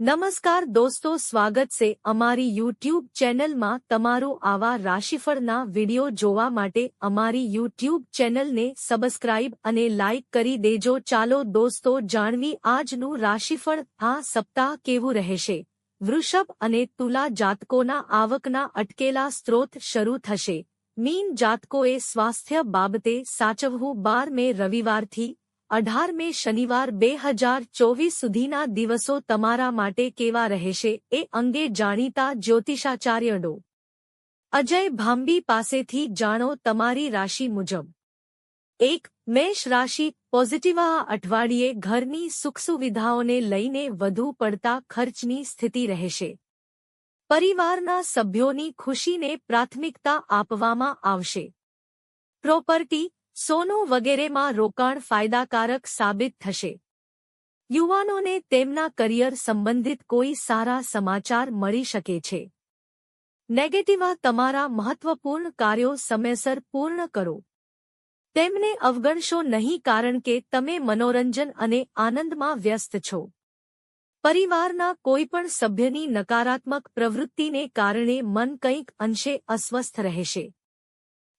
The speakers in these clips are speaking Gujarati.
નમસ્કાર દોસ્તો, સ્વાગત છે અમારી યુટ્યુબ ચેનલમાં તમારું આવા રાશિફળના વિડિયો જોવા માટે. અમારી યુટ્યુબ ચેનલને સબસ્ક્રાઇબ અને લાઇક કરી દેજો. ચાલો દોસ્તો, જાણવી આજનું રાશિફળ. આ સપ્તાહ કેવું રહેશે? વૃષભ અને તુલા જાતકોના આવકના અટકેલા સ્ત્રોત શરૂ થશે. મીન જાતકોએ સ્વાસ્થ્ય બાબતે સાચવવું. બાર મે રવિવારથી અઢાર મે શનિવાર બે હજાર ચોવીસ સુધીના દિવસો તમારા માટે કેવા રહેશે એ અંગે જાણીતા જ્યોતિષાચાર્ય ડો અજય ભાંબી પાસેથી જાણો તમારી રાશિ મુજબ. એક, મેષ રાશિ પોઝિટિવ આ અઠવાડિયે ઘરની સુખ સુવિધાઓને લઈને વધુ પડતા ખર્ચની સ્થિતિ રહેશે. પરિવારના સભ્યોની ખુશીને પ્રાથમિકતા આપવામાં આવશે. પ્રોપર્ટી સોનું વગેરેમાં રોકાણ ફાયદાકારક સાબિત થશે. યુવાનોને તેમના કરિયર સંબંધિત કોઈ સારા સમાચાર મળી શકે છે. નેગેટિવા તમારા મહત્વપૂર્ણ કાર્યો સમયસર પૂર્ણ કરો. તેમને અવગણશો નહીં કારણ કે તમે મનોરંજન અને આનંદમાં વ્યસ્ત છો. પરિવારના કોઈપણ સભ્યની નકારાત્મક પ્રવૃત્તિને કારણે મન કંઈક અંશે અસ્વસ્થ રહેશે.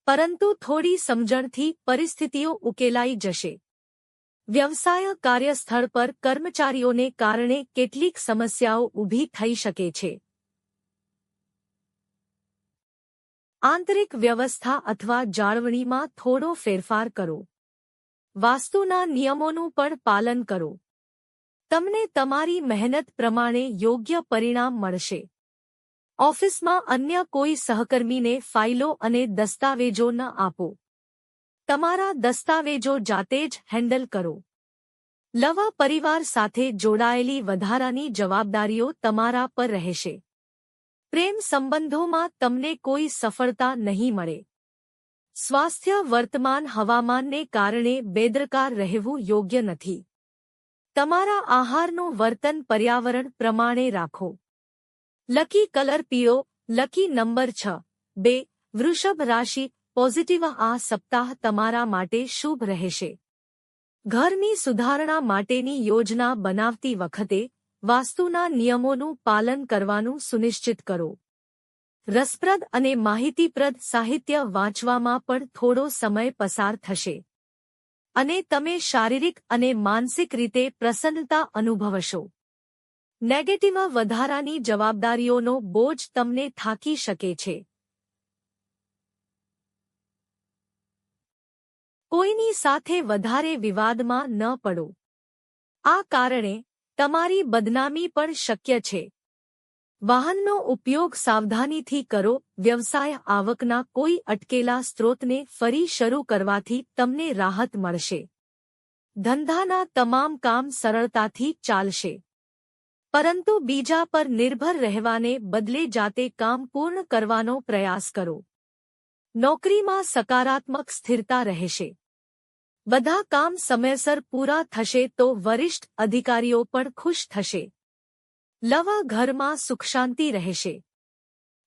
પરંતુ થોડી સમજણથી પરિસ્થિતિઓ ઉકેલાઈ જશે. વ્યવસાય કાર્યસ્થળ પર કર્મચારીઓને કારણે કેટલીક સમસ્યાઓ ઊભી થઈ શકે છે. આંતરિક વ્યવસ્થા અથવા જાળવણીમાં થોડો ફેરફાર કરો. વાસ્તુના નિયમોનું પણ પાલન કરો. તમને તમારી મહેનત પ્રમાણે યોગ્ય પરિણામ મળશે. ઓફિસમાં અન્ય કોઈ સહકર્મીને ફાઇલો અને દસ્તાવેજો ન આપો. તમારા દસ્તાવેજો જાતે જ હેન્ડલ કરો. લવા પરિવાર સાથે જોડાયેલી વધારાની જવાબદારીઓ તમારા પર રહેશે. પ્રેમ સંબંધોમાં તમને કોઈ સફળતા નહીં મળે. સ્વાસ્થ્ય વર્તમાન હવામાનને કારણે બેદરકાર રહેવું યોગ્ય નથી. તમારા આહારનું વર્તન પર્યાવરણ પ્રમાણે રાખો. લકી કલર પીળો લકી નંબર છ. બે, વૃષભ રાશિ પોઝિટિવ આ સપ્તાહ તમારા માટે શુભ રહેશે. ઘરની સુધારણા માટેની યોજના બનાવતી વખતે વાસ્તુના નિયમોનું પાલન કરવાનું સુનિશ્ચિત કરો. રસપ્રદ અને માહિતીપ્રદ સાહિત્ય વાંચવામાં પણ થોડો સમય પસાર થશે. અને તમે શારીરિક અને માનસિક રીતે પ્રસન્નતા અનુભવશો. નેગેટિવમાં વધારાની જવાબદારીઓનો બોજ તમને થાકી શકે છે. કોઈની સાથે વધારે વિવાદમાં ન પડો. આ કારણે તમારી બદનામી પણ શક્ય છે. વાહનનો ઉપયોગ સાવધાનીથી કરો, વ્યવસાય આવકના કોઈ અટકેલા સ્ત્રોતને ફરી શરૂ કરવાથી તમને રાહત મળશે. ધંધાના તમામ કામ સરળતાથી ચાલશે. પરંતુ બીજા પર નિર્ભર રહેવાને બદલે જાતે કામ પૂર્ણ કરવાનો પ્રયાસ કરો. નોકરીમાં સકારાત્મક સ્થિરતા રહેશે. બધા કામ સમયસર પૂરા થશે તો વરિષ્ઠ અધિકારીઓ પણ ખુશ થશે. લવ ઘરમાં સુખશાંતિ રહેશે.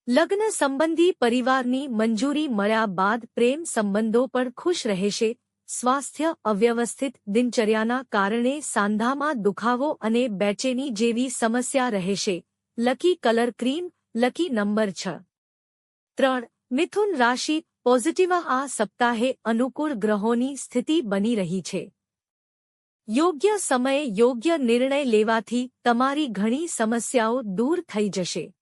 લગ્ન સંબંધી પરિવારની મંજૂરી મળ્યા બાદ પ્રેમ સંબંધો પણ ખુશ રહેશે સ્વાસ્થ્ય અવ્યવસ્થિત દિનચર્યાના કારણે સાંધામાં દુખાવો અને બેચેની જેવી સમસ્યા રહેશે. Lucky colour cream, lucky number છ. ત્રણ. મિથુન રાશિ પોઝિટિવ આ સપ્તાહે અનુકૂળ ગ્રહોની સ્થિતિ બની રહી છે. યોગ્ય સમયે યોગ્ય નિર્ણય લેવાથી તમારી ઘણી સમસ્યાઓ દૂર થઈ જશે.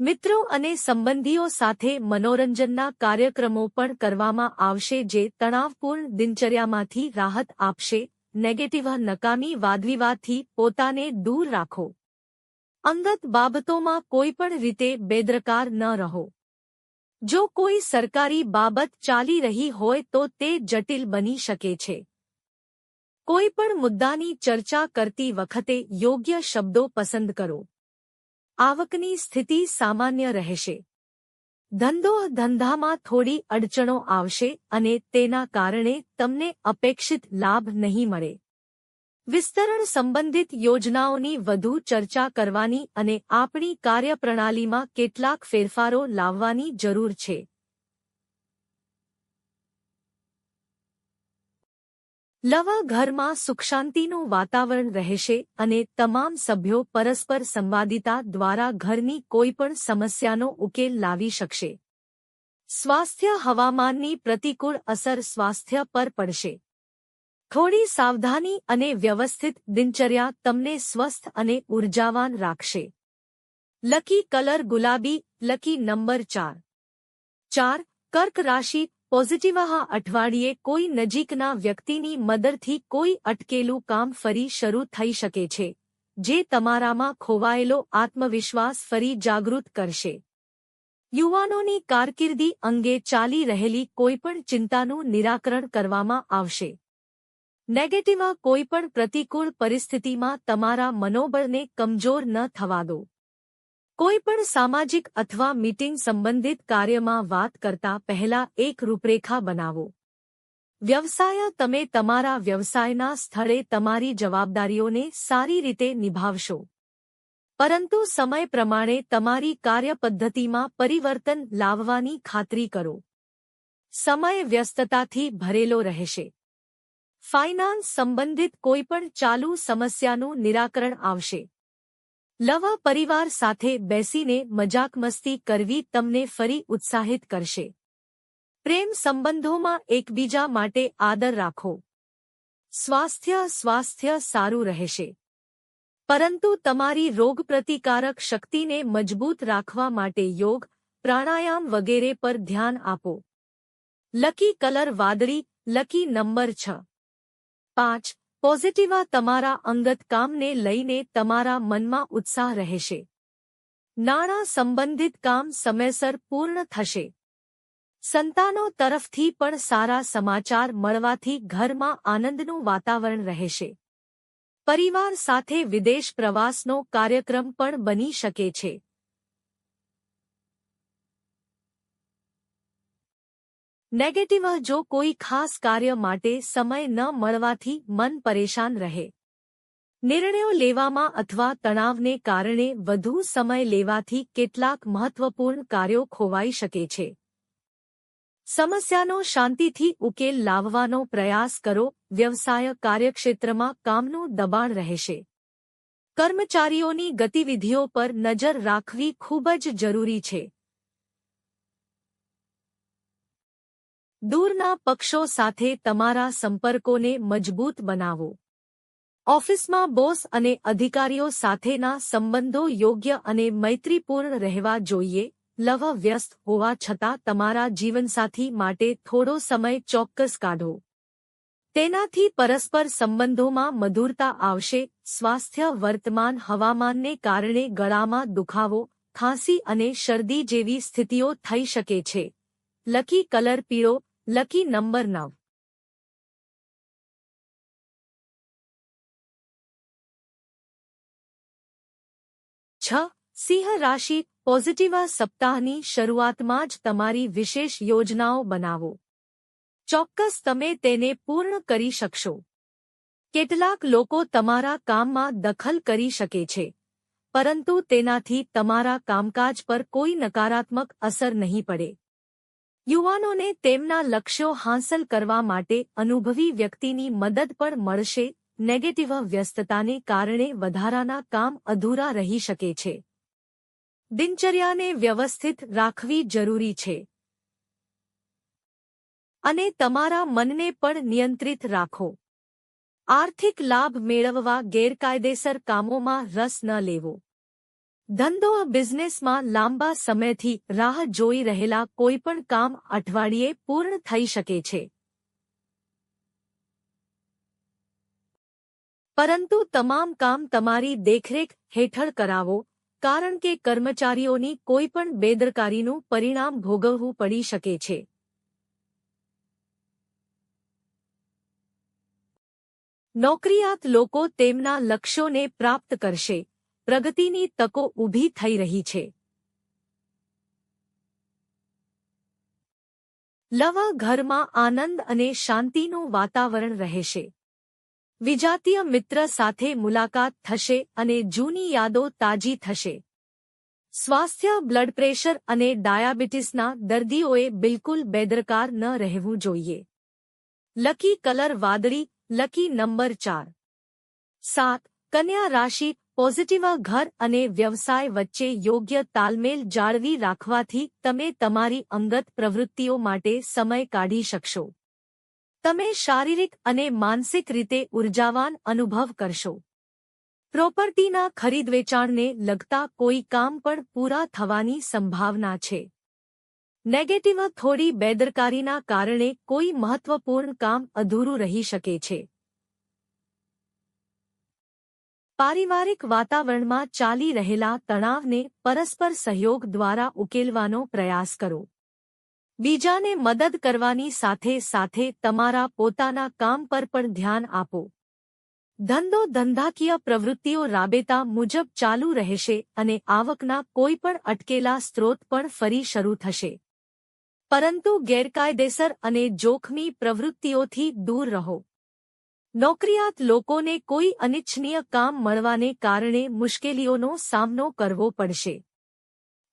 મિત્રો અને સંબંધીઓ સાથે મનોરંજનના કાર્યક્રમો પણ કરવામાં આવશે જે તણાવપૂર્ણ દિનચર્યામાંથી રાહત આપશે. નેગેટિવ નકામી વાદવિવાદથી પોતાને દૂર રાખો. અંગત બાબતોમાં કોઈપણ રીતે બેદરકાર ન રહો. જો કોઈ સરકારી બાબત ચાલી રહી હોય તો તે જટિલ બની શકે છે. કોઈપણ મુદ્દાની ચર્ચા કરતી વખતે યોગ્ય શબ્દો પસંદ કરો. આવકની સ્થિતિ સામાન્ય રહેશે. ધંધો ધંધામાં થોડી અડચણો આવશે અને તેના કારણે તમને અપેક્ષિત લાભ નહીં મળે. વિસ્તરણ સંબંધિત યોજનાઓની વધુ ચર્ચા કરવાની અને આપણી કાર્યપ્રણાલીમાં કેટલાક ફેરફારો લાવવાની જરૂર છે. લવ ઘરમાં સુખશાંતિનું વાતાવરણ રહેશે અને તમામ સભ્યો પરસ્પર સંવાદિતા દ્વારા ઘરની કોઈપણ સમસ્યાનો ઉકેલ લાવી શકશે. સ્વાસ્થ્ય હવામાનની પ્રતિકૂળ અસર સ્વાસ્થ્ય પર પડશે. થોડી સાવધાની અને વ્યવસ્થિત દિનચર્યા તમને સ્વસ્થ અને ઉર્જાવાન રાખશે. લકી કલર ગુલાબી, લકી નંબર ચાર. ચાર, કર્ક રાશિ પોઝિટિવ આ અઠવાડિયે કોઈ નજીકના વ્યક્તિની મદદથી કોઈ અટકેલું કામ ફરી શરૂ થઈ શકે છે, જે તમારામાં ખોવાયેલો આત્મવિશ્વાસ ફરી જાગૃત કરશે. યુવાનોની કારકિર્દી અંગે ચાલી રહેલી કોઈપણ ચિંતાનું નિરાકરણ કરવામાં આવશે. નેગેટિવ કોઈપણ પ્રતિકૂળ પરિસ્થિતિમાં તમારા મનોબળને કમજોર ન થવા દો. કોઈપણ સામાજિક અથવા મીટિંગ સંબંધિત કાર્યમાં વાત કરતા પહેલા એક રૂપરેખા બનાવો. વ્યવસાય તમે તમારા વ્યવસાયના સ્થળે તમારી જવાબદારીઓને સારી રીતે નિભાવશો. પરંતુ સમય પ્રમાણે તમારી કાર્યપદ્ધતિમાં પરિવર્તન લાવવાની ખાતરી કરો. સમય વ્યસ્તતાથી ભરેલો રહેશે. ફાઇનાન્સ સંબંધિત કોઈપણ ચાલુ સમસ્યાનું નિરાકરણ આવશે. લવ પરિવાર સાથે બેસીને મજાક મસ્તી કરવી તમને ફરી ઉત્સાહિત કરશે. પ્રેમ સંબંધોમાં એકબીજા માટે આદર રાખો. સ્વાસ્થ્ય સ્વાસ્થ્ય સારું રહેશે. પરંતુ તમારી રોગપ્રતિકારક શક્તિને મજબૂત રાખવા માટે યોગ, પ્રાણાયામ વગેરે પર ધ્યાન આપો. લકી કલર વાદળી, લકી નંબર છ. પાંચ પોઝિટિવા તમારા અંગત કામને લઈને તમારા મનમાં ઉત્સાહ રહેશે. નાણાં સંબંધિત કામ સમયસર પૂર્ણ થશે. સંતાનો તરફથી પણ સારા સમાચાર મળવાથી ઘરમાં આનંદનું વાતાવરણ રહેશે. પરિવાર સાથે વિદેશ પ્રવાસનો કાર્યક્રમ પણ બની શકે છે. નેગેટિવ જો કોઈ ખાસ કાર્ય માટે સમય ન મળવાથી મન પરેશાન રહે. નિર્ણયો લેવામાં અથવા તણાવને કારણે વધુ સમય લેવાથી કેટલાક મહત્વપૂર્ણ કાર્યો ખોવાઈ શકે છે. સમસ્યાનો શાંતિથી ઉકેલ લાવવાનો પ્રયાસ કરો, વ્યવસાય કાર્યક્ષેત્રમાં કામનું દબાણ રહેશે. કર્મચારીઓની ગતિવિધિઓ પર નજર રાખવી ખૂબ જ જરૂરી છે. દૂરના પક્ષો સાથે તમારા સંપર્કોને મજબૂત બનાવો. ઓફિસમાં બોસ અને અધિકારીઓ સાથેના સંબંધો યોગ્ય અને મૈત્રીપૂર્ણ રહેવા જોઈએ, લવ વ્યસ્ત હોવા છતાં તમારા જીવનસાથી માટે થોડો સમય ચોક્કસ કાઢો. તેનાથી પરસ્પર સંબંધોમાં મધુરતા આવશે, સ્વાસ્થ્ય વર્તમાન હવામાનને કારણે ગળામાં દુખાવો, ખાંસી અને શરદી જેવી સ્થિતિઓ થઈ શકે છે. લકી કલર પીળો લકી નંબર નવ છ, સિંહ રાશિ પોઝિટિવ સપ્તાહની શરૂઆતમાં જ તમારી વિશેષ યોજનાઓ બનાવો. ચોક્કસ તમે તેને પૂર્ણ કરી શકશો. કેટલાક લોકો તમારા કામમાં દખલ કરી શકે છે, પરંતુ તેનાથી તમારા કામકાજ પર કોઈ નકારાત્મક અસર નહીં પડે. યુવાનોને તેમના લક્ષ્યો હાંસલ કરવા માટે અનુભવી વ્યક્તિની મદદ પણ મળશે. નેગેટિવ વ્યસ્તતાને કારણે વધારાના કામ અધૂરા રહી શકે છે. દિનચર્યાને વ્યવસ્થિત રાખવી જરૂરી છે. અને તમારા મનને પણ નિયંત્રિત રાખો. આર્થિક લાભ મેળવવા ગેરકાયદેસર કામોમાં રસ ન લેવો. ધંધો બિઝનેસમાં લાંબા સમયથી રાહ જોઈ રહેલા કોઈપણ કામ અઠવાડિયે પૂર્ણ થઈ શકે છે. પરંતુ તમામ કામ તમારી દેખરેખ હેઠળ કરાવો, કારણ કે કર્મચારીઓની કોઈપણ બેદરકારીનું પરિણામ ભોગવવું પડી શકે છે. નોકરિયાત લોકો તેમના લક્ષ્યોને પ્રાપ્ત કરશે. પ્રગતિની તકો ઊભી થઈ રહી છે. લવ ઘરમાં આનંદ અને શાંતિનું વાતાવરણ રહેશે. વિજાતીય મિત્ર સાથે મુલાકાત થશે અને જૂની યાદો તાજી થશે. સ્વાસ્થ્ય, બ્લડ પ્રેશર અને ડાયાબિટીસના દર્દીઓએ બિલકુલ બેદરકાર ન રહેવું જોઈએ. લકી કલર વાદળી, લકી નંબર ચાર. સાત, કન્યા રાશિ પોઝિટિવ ઘર અને વ્યવસાય વચ્ચે યોગ્ય તાલમેલ જાળવી રાખવાથી તમે તમારી અંગત પ્રવૃત્તિઓ માટે સમય કાઢી શકશો. તમે શારીરિક અને માનસિક રીતે ઉર્જાવાન અનુભવ કરશો. પ્રોપર્ટીના ખરીદવેચાણને લગતા કોઈ કામ પણ પૂરા થવાની સંભાવના છે. નેગેટિવ થોડી બેદરકારીના કારણે કોઈ મહત્વપૂર્ણ કામ અધૂરું રહી શકે છે. પારિવારિક વાતાવરણમાં ચાલી રહેલા તણાવને પરસ્પર સહયોગ દ્વારા ઉકેલવાનો પ્રયાસ કરો. બીજાને મદદ કરવાની સાથે સાથે તમારા પોતાના કામ પર પણ ધ્યાન આપો. ધંધો ધંધાકીય પ્રવૃત્તિઓ રાબેતા મુજબ ચાલુ રહેશે અને આવકના કોઈપણ અટકેલા સ્ત્રોત પણ ફરી શરૂ થશે. પરંતુ ગેરકાયદેસર અને જોખમી પ્રવૃત્તિઓથી દૂર રહો. નોકરિયાત લોકોને કોઈ અનિચ્છનીય કામ મળવાને કારણે મુશ્કેલીઓનો સામનો કરવો પડશે.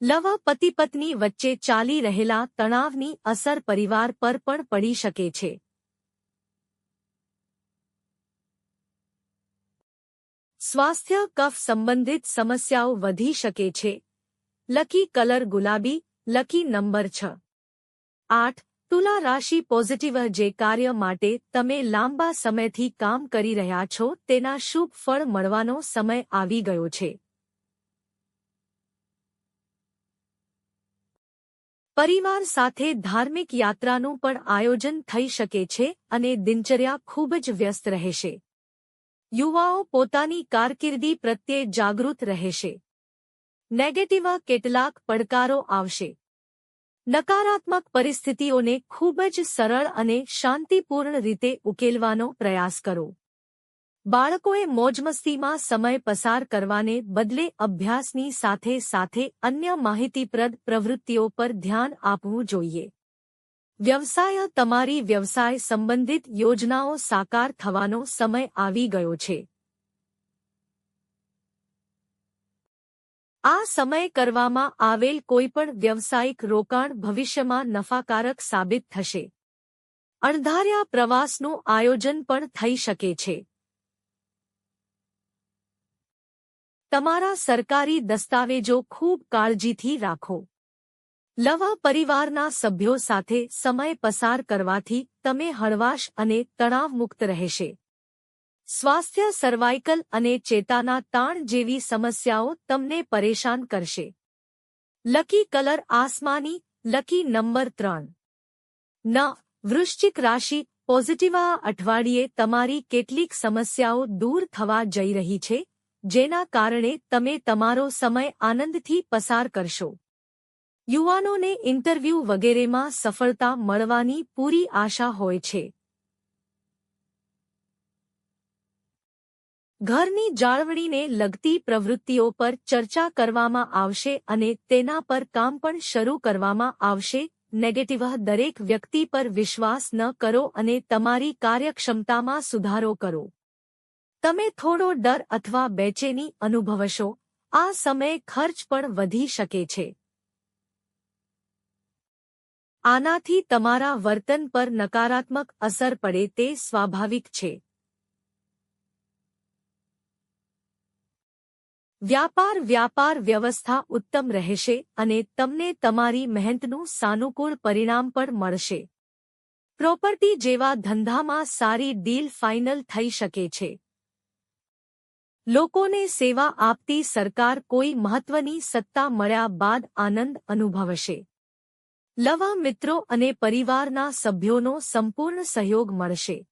લવા પતિ પત્ની વચ્ચે ચાલી રહેલા તણાવની અસર પરિવાર પર પણ પડી શકે છે. સ્વાસ્થ્ય કફ સંબંધિત સમસ્યાઓ વધી શકે છે. લકી કલર ગુલાબી, લકી નંબર છ. આઠ તુલા રાશિ પોઝિટિવ જે કાર્ય માટે તમે લાંબા સમયથી કામ કરી રહ્યા છો, તેના શુભ ફળ મળવાનો સમય આવી ગયો છે. પરિવાર સાથે ધાર્મિક યાત્રાનું પણ આયોજન થઈ શકે છે અને દિનચર્યા ખૂબ જ વ્યસ્ત રહેશે. યુવાઓ પોતાની કારકિર્દી પ્રત્યે જાગૃત રહેશે. નેગેટિવ કેટલાક પડકારો આવશે. નકારાત્મક પરિસ્થિતિઓને ખૂબ જ સરળ અને શાંતિપૂર્ણ રીતે ઉકેલવાનો પ્રયાસ કરો. બાળકોએ મોજમસ્તીમાં સમય પસાર કરવાને બદલે અભ્યાસની સાથે સાથે અન્ય માહિતીપ્રદ પ્રવૃત્તિઓ પર ધ્યાન આપવું જોઈએ. વ્યવસાય તમારી વ્યવસાય સંબંધિત યોજનાઓ સાકાર થવાનો સમય આવી ગયો છે. આ સમયે કરવામાં આવેલ કોઈપણ વ્યવસાયિક રોકાણ ભવિષ્યમાં નફાકારક સાબિત થશે. અણધાર્યા પ્રવાસનું આયોજન પણ થઈ શકે છે. તમારા સરકારી દસ્તાવેજો ખૂબ કાળજીથી રાખો. લવા પરિવારના સભ્યો સાથે સમય પસાર કરવાથી તમે હળવાશ અને તણાવમુક્ત રહેશે. સ્વાસ્થ્ય સર્વાઇકલ અને ચેતાના તાણ જેવી સમસ્યાઓ તમને પરેશાન કરશે. લકી કલર આસમાની લકી નંબર ત્રણ. ન, વૃશ્ચિક રાશિ પોઝિટિવ અઠવાડિયે તમારી કેટલીક સમસ્યાઓ દૂર થવા જઈ રહી છે, જેના કારણે તમે તમારો સમય આનંદથી પસાર કરશો. યુવાનોને ઇન્ટરવ્યૂ વગેરેમાં સફળતા મળવાની પૂરી આશા હોય છે. ઘરની જાળવણીને લગતી પ્રવૃત્તિઓ પર ચર્ચા કરવામાં આવશે અને તેના પર કામ પણ શરૂ કરવામાં આવશે. નેગેટિવ દરેક વ્યક્તિ પર વિશ્વાસ ન કરો અને તમારી કાર્યક્ષમતામાં સુધારો કરો. તમે થોડો ડર અથવા બેચેની અનુભવશો. આ સમયે ખર્ચ પણ વધી શકે છે. આનાથી તમારા વર્તન પર નકારાત્મક અસર પડે તે સ્વાભાવિક છે. વ્યાપાર વ્યાપાર વ્યવસ્થા ઉત્તમ રહેશે અને તમને તમારી મહેનતનું સાનુકૂળ પરિણામ પણ મળશે. પ્રોપર્ટી જેવા ધંધામાં સારી ડીલ ફાઇનલ થઈ શકે છે. લોકોને સેવા આપતી સરકાર કોઈ મહત્વની સત્તા મળ્યા બાદ આનંદ અનુભવશે. લવા મિત્રો અને પરિવારના સભ્યોનો સંપૂર્ણ સહયોગ મળશે.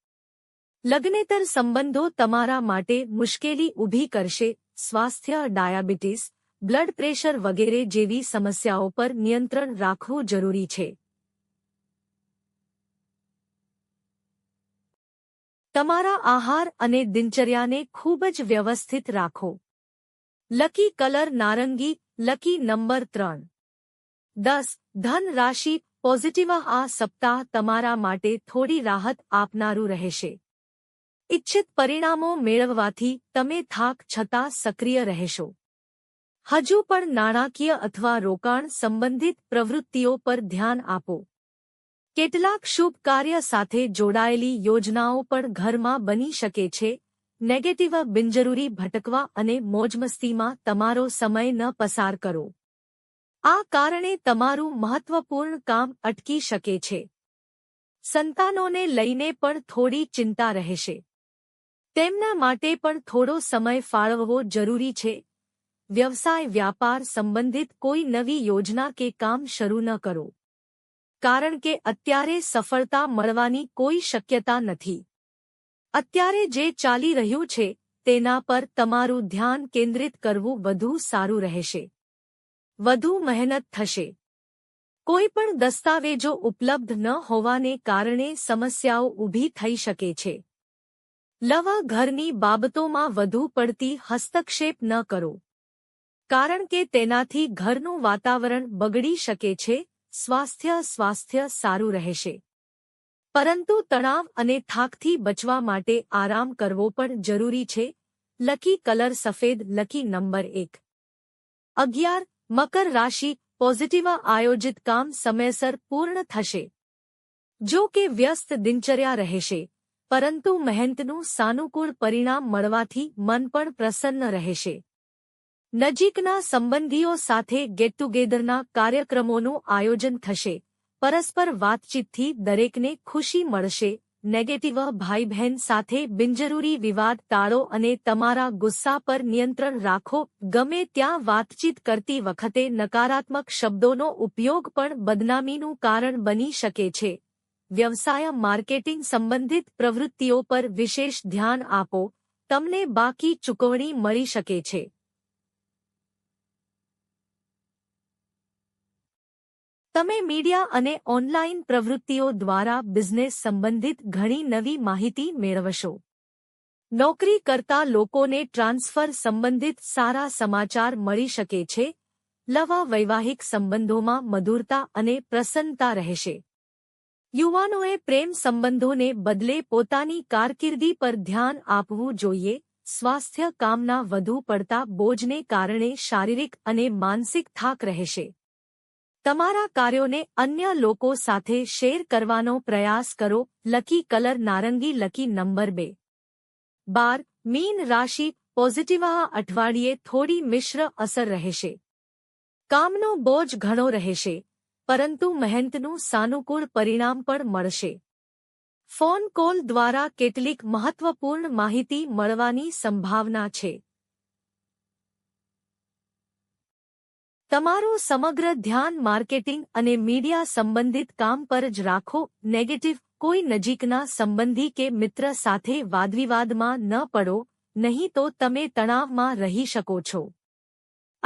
લગ્નેતર સંબંધો તમારા માટે મુશ્કેલી ઊભી કરશે સ્વાસ્થ્ય, ડાયાબિટીસ, બ્લડ પ્રેશર વગેરે જેવી સમસ્યાઓ પર નિયંત્રણ રાખવું જરૂરી છે. તમારા આહાર અને દિનચર્યાને ખૂબ જ વ્યવસ્થિત રાખો. લકી કલર નારંગી, લકી નંબર ત્રણ. દસ, ધન રાશિ, પોઝિટિવ આ સપ્તાહ તમારા માટે થોડી રાહત આપનારું રહેશે. ઇચ્છિત પરિણામો મેળવવાથી તમે થાક છતાં સક્રિય રહેશો. હજુ પણ નાણાકીય અથવા રોકાણ સંબંધિત પ્રવૃત્તિઓ પર ધ્યાન આપો. કેટલાક શુભ કાર્ય સાથે જોડાયેલી યોજનાઓ પણ ઘરમાં બની શકે છે. નેગેટિવ બિનજરૂરી ભટકવા અને મોજમસ્તીમાં તમારો સમય ન પસાર કરો. આ કારણે તમારું મહત્વપૂર્ણ કામ અટકી શકે છે. સંતાનોને લઈને પણ થોડી ચિંતા રહેશે. તેમના માટે પણ થોડો સમય ફાળવવો જરૂરી છે. વ્યવસાય વ્યાપાર સંબંધિત કોઈ નવી યોજના કે કામ શરૂ ન કરો. કારણ કે અત્યારે સફળતા મળવાની કોઈ શક્યતા નથી. અત્યારે જે ચાલી રહ્યું છે, તેના પર તમારું ધ્યાન કેન્દ્રિત કરવું વધુ સારું રહેશે. વધુ મહેનત થશે. કોઈ પણ દસ્તાવેજો ઉપલબ્ધ ન હોવાને કારણે સમસ્યાઓ ઊભી થઈ શકે છે. લવા ઘરની બાબતોમાં વધુ પડતી હસ્તક્ષેપ ન કરો. કારણ કે તેનાથી ઘરનું વાતાવરણ બગડી શકે છે, સ્વાસ્થ્ય સ્વાસ્થ્ય સારું રહેશે. પરંતુ તણાવ અને થાકથી બચવા માટે આરામ કરવો પણ જરૂરી છે. લકી કલર સફેદ, લકી નંબર એક. અગિયાર, મકર રાશિ પોઝિટિવ આયોજિત કામ સમયસર પૂર્ણ થશે. જો કે વ્યસ્ત દિનચર્યા રહેશે. પરંતુ મહેનતનું સાનુકૂળ પરિણામ મળવાથી મન પણ પ્રસન્ન રહેશે. નજીકના સંબંધીઓ સાથે ગેટ ટુગેધરના કાર્યક્રમોનું આયોજન થશે. પરસ્પર વાતચીતથી દરેકને ખુશી મળશે. નેગેટિવ ભાઈ બહેન સાથે બિનજરૂરી વિવાદ ટાળો અને તમારા ગુસ્સા પર નિયંત્રણ રાખો. ગમે ત્યાં વાતચીત કરતી વખતે નકારાત્મક શબ્દોનો ઉપયોગ પણ બદનામીનું કારણ બની શકે છે. વ્યવસાય માર્કેટિંગ સંબંધિત પ્રવૃત્તિઓ પર વિશેષ ધ્યાન આપો. તમને બાકી ચૂકવણી મળી શકે છે. તમે મીડિયા અને ઓનલાઇન પ્રવૃત્તિઓ દ્વારા બિઝનેસ સંબંધિત ઘણી નવી માહિતી મેળવશો. નોકરી કરતા લોકોને ટ્રાન્સફર સંબંધિત સારા સમાચાર મળી શકે છે. લવા વૈવાહિક સંબંધોમાં મધુરતા અને પ્રસન્નતા રહેશે. યુવાનોએ પ્રેમ સંબંધોને બદલે પોતાની કારકિર્દી પર ધ્યાન આપવું જોઈએ. સ્વાસ્થ્ય કામના વધુ પડતા બોજને કારણે શારીરિક અને માનસિક થાક રહેશે. તમારા કાર્યોને અન્ય લોકો સાથે શેર કરવાનો પ્રયાસ કરો. લકી કલર નારંગી લકી નંબર બે. બાર. મીન રાશિ પોઝિટિવા અઠવાડિયે થોડી મિશ્ર અસર રહેશે. કામનો બોજ ઘણો રહેશે. પરંતુ મહેનતનું સાનુકૂળ પરિણામ પણ મળશે. ફોન કોલ દ્વારા કેટલીક મહત્વપૂર્ણ માહિતી મળવાની સંભાવના છે. તમારું સમગ્ર ધ્યાન માર્કેટિંગ અને મીડિયા સંબંધિત કામ પર જ રાખો નેગેટિવ કોઈ નજીકના સંબંધી કે મિત્ર સાથે વાદવિવાદમાં ન પડો, નહીં તો તમે તણાવમાં રહી શકો છો.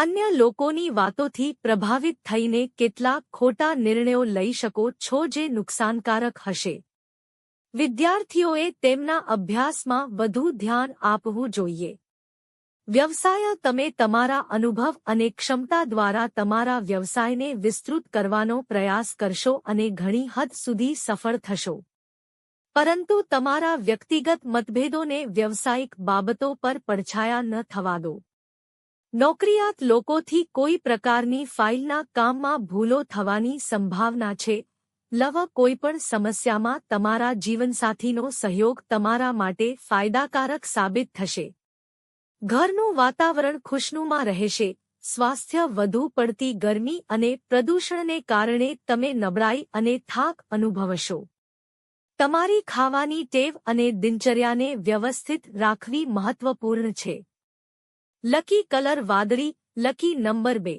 અન્ય લોકોની વાતોથી પ્રભાવિત થઈને કેટલાક ખોટા નિર્ણયો લઈ શકો છો જે નુકસાનકારક હશે. વિદ્યાર્થીઓએ તેમના અભ્યાસમાં વધુ ધ્યાન આપવું જોઈએ. વ્યવસાય તમે તમારા અનુભવ અને ક્ષમતા દ્વારા તમારા વ્યવસાયને વિસ્તૃત કરવાનો પ્રયાસ કરશો અને ઘણી હદ સુધી સફળ થશો. પરંતુ તમારા વ્યક્તિગત મતભેદોને વ્યવસાયિક બાબતો પર પડછાયા ન થવા દો. નોકરિયાત લોકોથી કોઈ પ્રકારની ફાઇલના કામમાં ભૂલો થવાની સંભાવના છે. લવ કોઈપણ સમસ્યામાં તમારા જીવનસાથીનો સહયોગ તમારા માટે ફાયદાકારક સાબિત થશે. ઘરનું વાતાવરણ ખુશનુમા રહેશે. સ્વાસ્થ્ય વધુ પડતી ગરમી અને પ્રદૂષણને કારણે તમે નબળાઈ અને થાક અનુભવશો. તમારી ખાવાની ટેવ અને દિનચર્યાને વ્યવસ્થિત રાખવી મહત્વપૂર્ણ છે. લકી કલર વાદળી લકી નંબર બે.